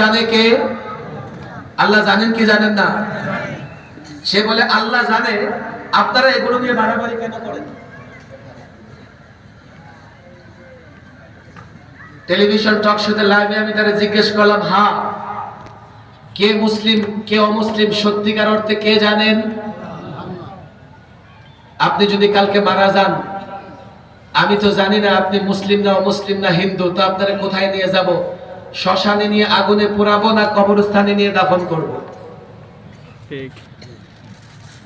জানে কে? আল্লাহ জানেন কি জানেন না? সে বলে, আল্লাহ জানে। আপনারা এগুলো নিয়ে বাড়াবাড়ি কেন করেন? টেলিভিশন টক শোতে লাইভে আমি তারা জিজ্ঞেস করলাম হ্যাঁ কে মুসলিম, কে অমুসলিম? সত্যিকার অর্থে কে জানেন? আপনি যদি কালকে মারা যান, আমি তো জানি না আপনি মুসলিম না অমুসলিম না হিন্দু, তো আপনারা কোথায় নিয়ে যাব? শ্মশানে নিয়ে আগুনে পোড়াবো না কবরস্থানে নিয়ে দাফন করব? ঠিক।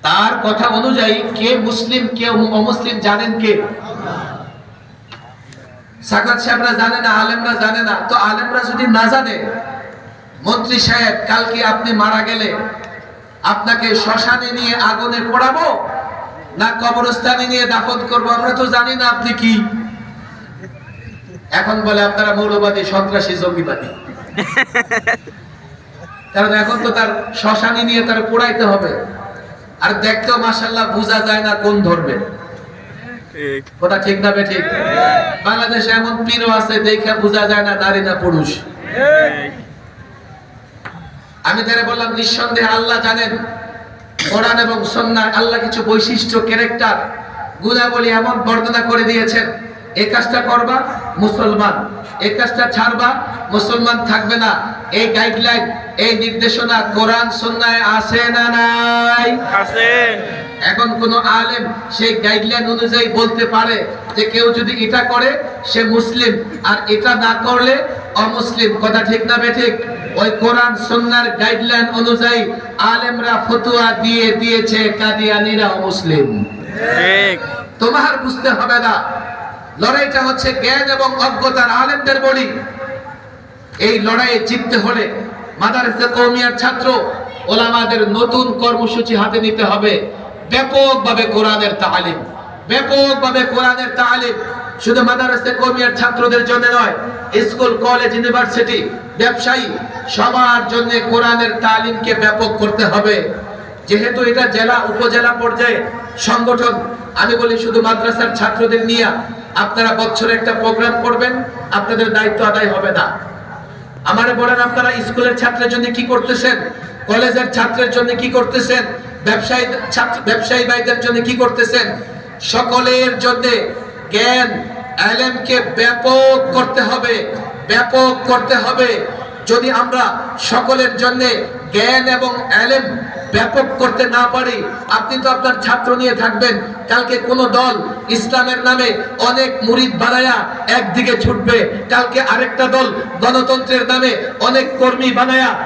তার কথা অনুযায়ী কে মুসলিম কে অমুসলিম জানেন কে? সাকাত সাহেবরা জানে না আলেমরা জানে না। তো আলেমরা যদি না জানে মন্ত্রী সাহেব কালকে আপনি মারা গেলে আপনাকে শ্মশানে নিয়ে আগুনে পোড়াবো না কবরস্থানে নিয়ে দাফন করব? আমরা তো জানি না আপনি কি। এখন বলে আপনারা মৌলবাদী সন্ত্রাসী জঙ্গিবাদী। কারণ এখন তো তার শ্মশানে নিয়ে তার পোড়াইতে হবে। আর দেখতেও মাসাল্লাহ বোঝা যায় না কোন ধর্মের কথা ঠিক না ঠিক বাংলাদেশে এমন পীরও আছে দেখে বোঝা যায় না নারী না পুরুষ। আমি তারে বললাম নিঃসন্দেহে আল্লাহ জানেন কোরআন এবং সন্ন্যায় আল্লাহ কিছু বৈশিষ্ট্য ক্যারেক্টার গুণাবলী এমন বর্ণনা করে দিয়েছেন। এই কাজটা করবা মুসলমান। এই কাজটা ছাড়বা মুসলমান থাকবে না। এই গাইডলাইন এই নির্দেশনা কোরআন সন্ন্যায় আছে না নাই? আছে। এখন কোন আলেম সেই গাইডলাইন অনুযায়ী বলতে পারে যে কেউ যদি এটা করে সে মুসলিম। আর এটা না করলে অমুসলিম। কথা ঠিক না বে ঠিক? ওই কোরআন সন্ন্যার গাইডলাইন অনুযায়ী আলেমরা ফতুয়া দিয়ে দিয়েছে কাদিয়ানিরা অমুসলিম ঠিক। তোমার বুঝতে হবে না। লড়াইটা হচ্ছে জ্ঞান এবং অজ্ঞতার আলেমদের বলি। এই লড়াইয়ে জিততে হলে মাদারসা কৌমিয়ার ছাত্র ওলামাদের নতুন কর্মসূচি হাতে নিতে হবে। ব্যাপকভাবে কোরআনের তালিম, ব্যাপকভাবে কোরআনের তালিম। শুধু মাদারসা কৌমিয়ার ছাত্রদের জন্য নয়, স্কুল, কলেজ, ইউনিভার্সিটি, ব্যবসায়ী, সবার জন্য কোরআনের তালিমকে ব্যাপক করতে হবে। যেহেতু এটা জেলা, উপজেলা পর্যায়ে সংগঠন, আমি বলি শুধু মাদ্রাসার ছাত্রদের নিয়ে আপনারা বছরে একটা প্রোগ্রাম করবেন, আপনাদের দায়িত্ব আদায় হবে না। আমারে বলেন, আপনারা স্কুলের ছাত্রের জন্য কি করতেছেন? কলেজের ছাত্রের জন্য কি করতেছেন? ব্যবসায়ী, ছাত্র, ব্যবসায়ী ভাইদের জন্য কি করতেছেন? সকলের জন্য জ্ঞান, আলেমকে ব্যাপক করতে হবে, ব্যাপক করতে হবে। যদি আমরা সকলের জন্য জ্ঞান এবং অ্যালেম ব্যাপক করতে না পারি, আপনি তো আপনার ছাত্র নিয়ে থাকবেন। কালকে কোন দল ইসলামের নামে অনেক মুরিদ বানায়া একদিকে ছুটবে। কালকে আরেকটা দল গণতন্ত্রের নামে অনেক কর্মী বানায়া